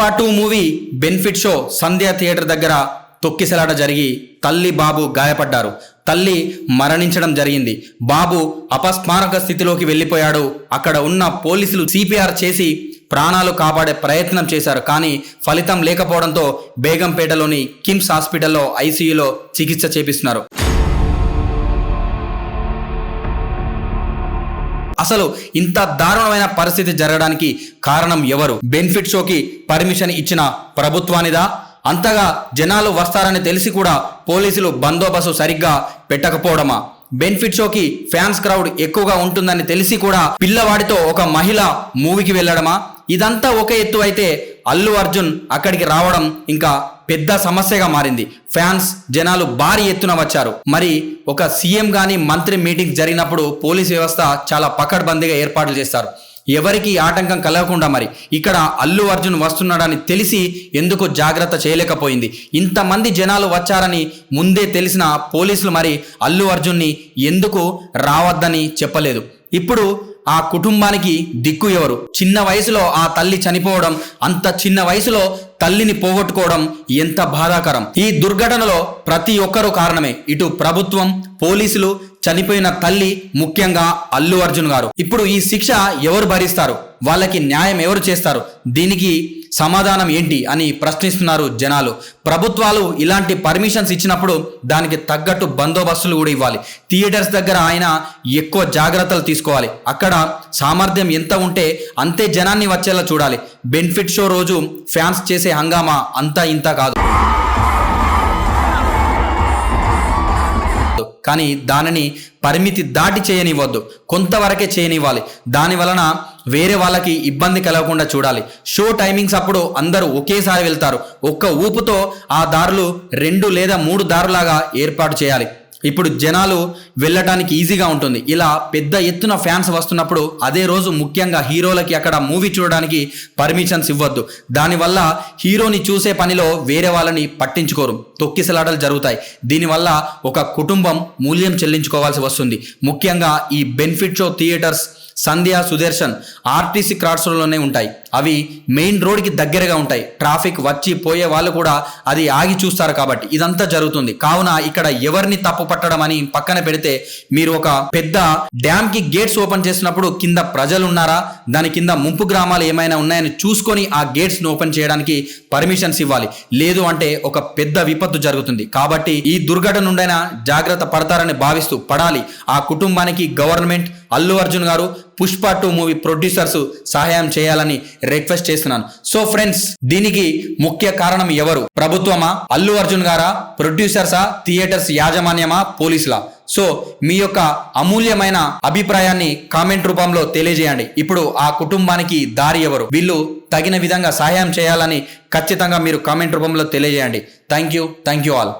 Part two movie benefit show Sandhya theatre దగ్గర తొక్కిసలాట జరిగి తల్లి బాబు గాయపడ్డారు. తల్లి మరణించడం జరిగింది. బాబు అపస్మారక స్థితిలోకి వెళ్ళిపోయాడు. అక్కడ ఉన్న పోలీసులు సిపిఆర్ చేసి ప్రాణాలు కాపాడే ప్రయత్నం చేశారు. కానీ ఫలితం లేకపోవడంతో బేగంపేటలోని కిమ్స్ హాస్పిటల్లో ఐసీయూలో చికిత్స చేపిస్తున్నారు. అసలు ఇంత దారుణమైన పరిస్థితి జరగడానికి కారణం ఎవరు? బెనిఫిట్ షోకి పర్మిషన్ ఇచ్చిన ప్రభుత్వానిదా? అంతగా జనాలు వస్తారని తెలిసి కూడా పోలీసులు బందోబస్తు సరిగ్గా పెట్టకపోవడమా? బెనిఫిట్ షోకి ఫ్యాన్స్ క్రౌడ్ ఎక్కువగా ఉంటుందని తెలిసి కూడా పిల్లవాడితో ఒక మహిళ మూవీకి వెళ్ళడమా? ఇదంతా ఒక ఎత్తు అయితే అల్లు అర్జున్ అక్కడికి రావడం ఇంకా పెద్ద సమస్యగా మారింది. ఫ్యాన్స్ జనాలు భారీ ఎత్తున వచ్చారు. మరి ఒక సీఎం కానీ మంత్రి మీటింగ్ జరిగినప్పుడు పోలీస్ వ్యవస్థ చాలా పకడ్బందీగా ఏర్పాట్లు చేస్తారు. ఎవరికి ఆటంకం కలగకుండా మరి ఇక్కడ అల్లు అర్జున్ వస్తున్నాడని తెలిసి ఎందుకు జాగ్రత్త చేయలేకపోయింది? ఇంతమంది జనాలు వచ్చారని ముందే తెలిసిన పోలీసులు మరి అల్లు అర్జున్ని ఎందుకు రావద్దని చెప్పలేదు. ఇప్పుడు ఆ కుటుంబానికి దిక్కు ఎవరు? చిన్న వయసులో ఆ తల్లి చనిపోవడం అంత చిన్న వయసులో తల్లిని పోగొట్టుకోవడం ఎంత బాధాకరం? ఈ దుర్ఘటనలో ప్రతి ఒక్కరూ కారణమే. ఇటు ప్రభుత్వం పోలీసులు చనిపోయిన తల్లి ముఖ్యంగా అల్లు అర్జున్ గారు. ఇప్పుడు ఈ శిక్ష ఎవరు భరిస్తారు? వాళ్ళకి న్యాయం ఎవరు చేస్తారు? దీనికి సమాధానం ఏంటి అని ప్రశ్నిస్తున్నారు జనాలు. ప్రభుత్వాలు ఇలాంటి పర్మిషన్స్ ఇచ్చినప్పుడు దానికి తగ్గట్టు బందోబస్తులు కూడా ఇవ్వాలి. థియేటర్స్ దగ్గర ఆయన ఎక్కువ జాగ్రత్తలు తీసుకోవాలి. అక్కడ సామర్థ్యం ఎంత ఉంటే అంతే జనాన్ని వచ్చేలా చూడాలి. బెనిఫిట్ షో రోజు ఫ్యాన్స్ చేసే హంగామా అంతా ఇంత కాదు. కానీ దానిని పరిమితి దాటి చేయనివ్వద్దు. కొంతవరకే చేయనివ్వాలి. దాని వలన వేరే వాళ్ళకి ఇబ్బంది కలగకుండా చూడాలి. షో టైమింగ్స్ అప్పుడు అందరూ ఒకేసారి వెళ్తారు. ఒక్క ఊపుతో ఆ దారులు రెండు లేదా మూడు దారులాగా ఏర్పాటు చేయాలి. ఇప్పుడు జనాలు వెళ్ళటానికి ఈజీగా ఉంటుంది. ఇలా పెద్ద ఎత్తున ఫ్యాన్స్ వస్తున్నప్పుడు అదే రోజు ముఖ్యంగా హీరోలకి అక్కడ మూవీ చూడడానికి పర్మిషన్స్ ఇవ్వద్దు. దానివల్ల హీరోని చూసే పనిలో వేరే వాళ్ళని పట్టించుకోరు. తొక్కిసలాటలు జరుగుతాయి. దీనివల్ల ఒక కుటుంబం మూల్యం చెల్లించుకోవాల్సి వస్తుంది. ముఖ్యంగా ఈ benefit show theatres Sandhya Sudarshan RTC క్రాస్లోనే ఉంటాయి. అవి మెయిన్ రోడ్కి దగ్గరగా ఉంటాయి. ట్రాఫిక్ వచ్చి పోయే వాళ్ళు కూడా అది ఆగి చూస్తారు కాబట్టి ఇదంతా జరుగుతుంది. కావున ఇక్కడ ఎవరిని తప్పు పట్టడం అని పక్కన పెడితే మీరు ఒక పెద్ద డ్యామ్కి గేట్స్ ఓపెన్ చేసినప్పుడు కింద ప్రజలు ఉన్నారా? దాని కింద ముంపు గ్రామాలు ఏమైనా ఉన్నాయని చూసుకొని ఆ గేట్స్ను ఓపెన్ చేయడానికి పర్మిషన్స్ ఇవ్వాలి. లేదు అంటే ఒక పెద్ద విపత్తు జరుగుతుంది. కాబట్టి ఈ దుర్ఘటన నుండైనా జాగ్రత్త పడతారని భావిస్తూ పడాలి. ఆ కుటుంబానికి గవర్నమెంట్ అల్లు అర్జున్ గారు పుష్ప టూ మూవీ ప్రొడ్యూసర్స్ సహాయం చేయాలని రిక్వెస్ట్ చేస్తున్నాను. సో ఫ్రెండ్స్ దీనికి ముఖ్య కారణం ఎవరు? ప్రభుత్వమా? అల్లు అర్జున్ గారా? ప్రొడ్యూసర్సా? థియేటర్స్ యాజమాన్యమా? పోలీసులా? సో మీ యొక్క అమూల్యమైన అభిప్రాయాన్ని కామెంట్ రూపంలో తెలియజేయండి. ఇప్పుడు ఆ కుటుంబానికి దారి ఎవరు? వీళ్ళు తగిన విధంగా సహాయం చేయాలని ఖచ్చితంగా మీరు కామెంట్ రూపంలో తెలియజేయండి. Thank you. Thank you all.